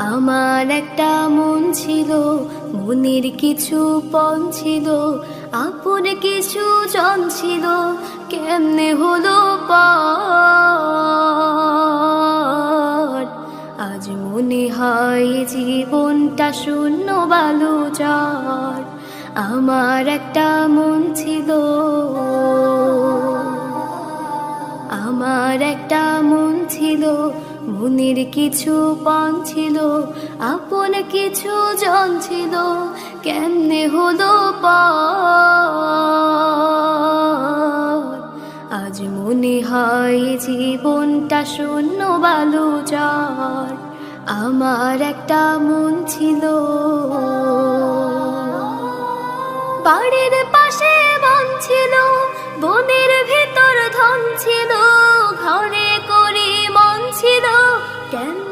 আমার একটা মন ছিল, মনের কিছু পণ ছিল, আপন কিছু জন ছিল, কেমনে হলো আজ মনে হয় জীবনটা শূন্য বালু বালুচার আমার একটা মন ছিল। আমার একটা মন ছিল। মনের কিছু পান ছিল, আপন কিছু জন ছিল, কেমনে হলো আজ মনে হয় জীবনটা শূন্য বালুচার আমার একটা মন ছিল। বাড়ির পাশে বন ছিল again?